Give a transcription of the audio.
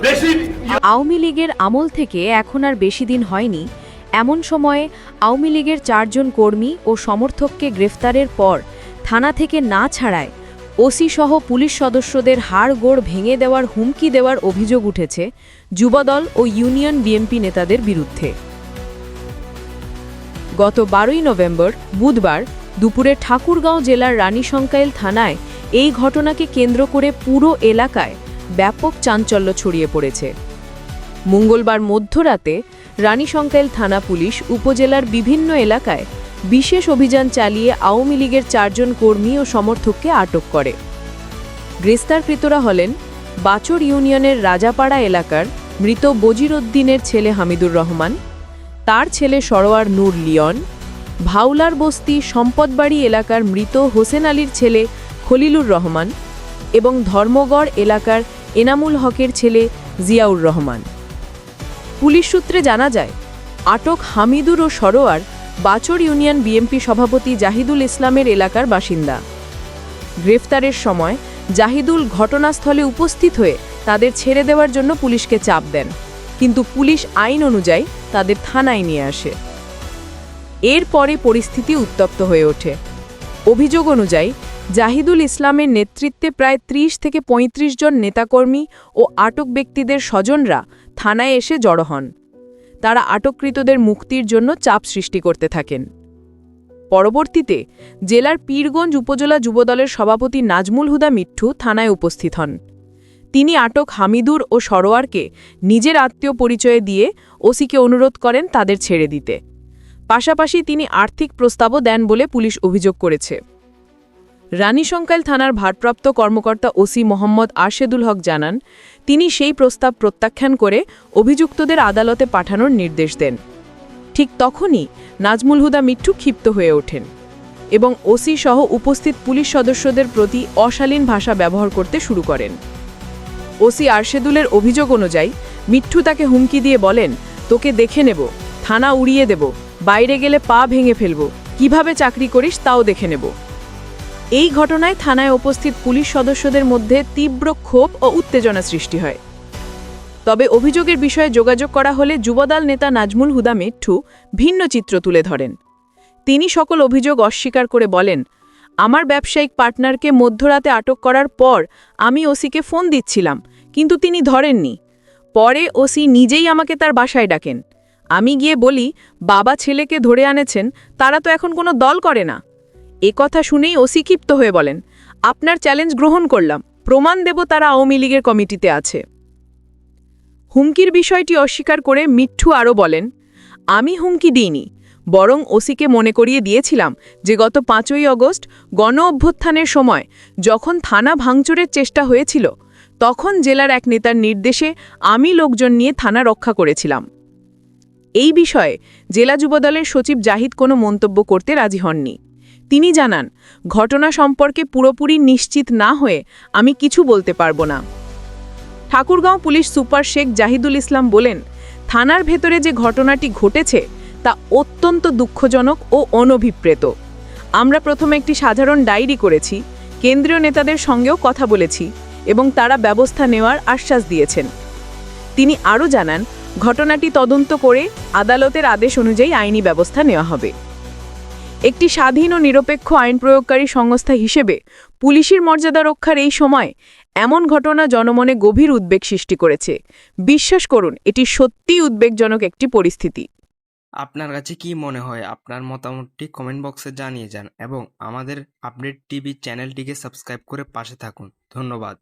বেশি আওয়ামী লীগের আমল থেকে এখন আর বেশি দিন হয়নি। এমন সময়ে আওয়ামী লীগের চারজন কর্মী ও সমর্থককে গ্রেফতারের পর থানা থেকে না ছাড়ায় ওসি সহ পুলিশ সদস্যদের হাড় গোড় ভেঙে দেওয়ার হুমকি দেওয়ার অভিযোগ উঠেছে যুবদল ও ইউনিয়ন বিএনপি নেতাদের বিরুদ্ধে। গত বারোই নভেম্বর বুধবার দুপুরে ঠাকুরগাঁও জেলার রানীশঙ্কাইল থানায় এই ঘটনাকে কেন্দ্র করে পুরো এলাকায় ব্যাপক চাঞ্চল্য ছড়িয়ে পড়েছে। মঙ্গলবার মধ্যরাতে রানীশঙ্কাইল থানা পুলিশ উপজেলার বিভিন্ন এলাকায় বিশেষ অভিযান চালিয়ে আওয়ামী লীগের চারজন কর্মী ও সমর্থককে আটক করে। গ্রেস্তারকৃতরা হলেন বাচর ইউনিয়নের রাজাপাড়া এলাকার মৃত বজিরউদ্দিনের ছেলে হামিদুর রহমান, তার ছেলে সরোয়ার নূর লিয়ন ভাউলার বস্তি সম্পদবাড়ি এলাকার মৃত হোসেন আলীর ছেলে খলিলুর রহমান এবং ধর্মগড় এলাকার এনামুল হকের ছেলে জিয়াউর রহমান। পুলিশ সূত্রে জানা যায়, আটক হামিদুর ও সরোয়ার বাচর ইউনিয়ন বিএমপি সভাপতি জাহিদুল ইসলামের এলাকার বাসিন্দা। গ্রেফতারের সময় জাহিদুল ঘটনাস্থলে উপস্থিত হয়ে তাদের ছেড়ে দেওয়ার জন্য পুলিশকে চাপ দেন, কিন্তু পুলিশ আইন অনুযায়ী তাদের থানায় নিয়ে আসে। এরপরে পরিস্থিতি উত্তপ্ত হয়ে ওঠে। অভিযোগ অনুযায়ী জাহিদুল ইসলামের নেতৃত্বে প্রায় ৩০ থেকে ৩৫ জন নেতাকর্মী ও আটক ব্যক্তিদের স্বজনরা থানায় এসে জড়ো হন। তারা আটককৃতদের মুক্তির জন্য চাপ সৃষ্টি করতে থাকেন। পরবর্তীতে জেলার পীরগঞ্জ উপজেলা যুবদলের সভাপতি নাজমুল হুদা মিঠু থানায় উপস্থিত হন। তিনি আটক হামিদুর ও সরোয়ারকে নিজের আত্মীয় পরিচয়ে দিয়ে ওসিকে অনুরোধ করেন তাদের ছেড়ে দিতে। পাশাপাশি তিনি আর্থিক প্রস্তাবও দেন বলে পুলিশ অভিযোগ করেছে। রানীশঙ্কাইল থানার ভারপ্রাপ্ত কর্মকর্তা ওসি মোহাম্মদ আরশেদুল হক জানান, তিনি সেই প্রস্তাব প্রত্যাখ্যান করে অভিযুক্তদের আদালতে পাঠানোর নির্দেশ দেন। ঠিক তখনই নাজমুল হুদা মিঠু ক্ষিপ্ত হয়ে ওঠেন এবং ওসি সহ উপস্থিত পুলিশ সদস্যদের প্রতি অশালীন ভাষা ব্যবহার করতে শুরু করেন। ওসি আরশেদুলের অভিযোগ অনুযায়ী, মিঠু তাকে হুমকি দিয়ে বলেন, তোকে দেখে নেব, থানা উড়িয়ে দেব, বাইরে গেলে পা ভেঙে ফেলব, কীভাবে চাকরি করিস তাও দেখে নেব। এই ঘটনায় থানায় উপস্থিত পুলিশ সদস্যদের মধ্যে তীব্র ক্ষোভ ও উত্তেজনা সৃষ্টি হয়। তবে অভিযোগের বিষয়ে যোগাযোগ করা হলে যুবদল নেতা নাজমুল হুদা মিঠু ভিন্ন চিত্র তুলে ধরেন। তিনি সকল অভিযোগ অস্বীকার করে বলেন, আমার ব্যবসায়িক পার্টনারকে মধ্যরাতে আটক করার পর আমি ওসিকে ফোন দিচ্ছিলাম, কিন্তু তিনি ধরেননি। পরে ওসি নিজেই আমাকে তার বাসায় ডাকেন। আমি গিয়ে বলি, বাবা ছেলেকে ধরে আনেছেন, তারা তো এখন কোনো দল করে না। এ কথা শুনেই ওসি ক্ষিপ্ত হয়ে বলেন, আপনার চ্যালেঞ্জ গ্রহণ করলাম। প্রমাণ দেব তারা আওয়ামী লীগের কমিটিতে আছে। হুমকির বিষয়টি অস্বীকার করে মিঠু আরও বলেন, আমি হুমকি দিইনি, বরং ওসিকে মনে করিয়ে দিয়েছিলাম যে গত পাঁচই অগস্ট গণ অভ্যুত্থানের সময় যখন থানা ভাঙচুরের চেষ্টা হয়েছিল, তখন জেলার এক নেতার নির্দেশে আমি লোকজন নিয়ে থানা রক্ষা করেছিলাম। এই বিষয়ে জেলা যুবদলের সচিব জাহিদ কোনো মন্তব্য করতে রাজি হননি। তিনি জানান, ঘটনা সম্পর্কে পুরোপুরি নিশ্চিত না হয়ে আমি কিছু বলতে পারব না। ঠাকুরগাঁও পুলিশ সুপার শেখ জাহিদুল ইসলাম বলেন, থানার ভেতরে যে ঘটনাটি ঘটেছে তা অত্যন্ত দুঃখজনক ও অনভিপ্রেত। আমরা প্রথমে একটি সাধারণ ডায়েরি করেছি, কেন্দ্রীয় নেতাদের সঙ্গেও কথা বলেছি এবং তারা ব্যবস্থা নেওয়ার আশ্বাস দিয়েছেন। তিনি আরও জানান, ঘটনাটি তদন্ত করে আদালতের আদেশ অনুযায়ী আইনি ব্যবস্থা নেওয়া হবে। একটি স্বাধীন ও নিরপেক্ষ আইন প্রয়োগকারী সংস্থা হিসেবে পুলিশের মর্যাদা রক্ষার এই সময় এমন ঘটনা জনমনে গভীর উদ্বেগ সৃষ্টি করেছে। বিশ্বাস করুন, এটি সত্যিই উদ্বেগজনক একটি পরিস্থিতি। আপনার কাছে কি মনে হয়? আপনার মতামতটি কমেন্ট বক্সে জানিয়ে যান এবং আমাদের আপডেট টিভি চ্যানেলটিকে সাবস্ক্রাইব করে পাশে থাকুন। ধন্যবাদ।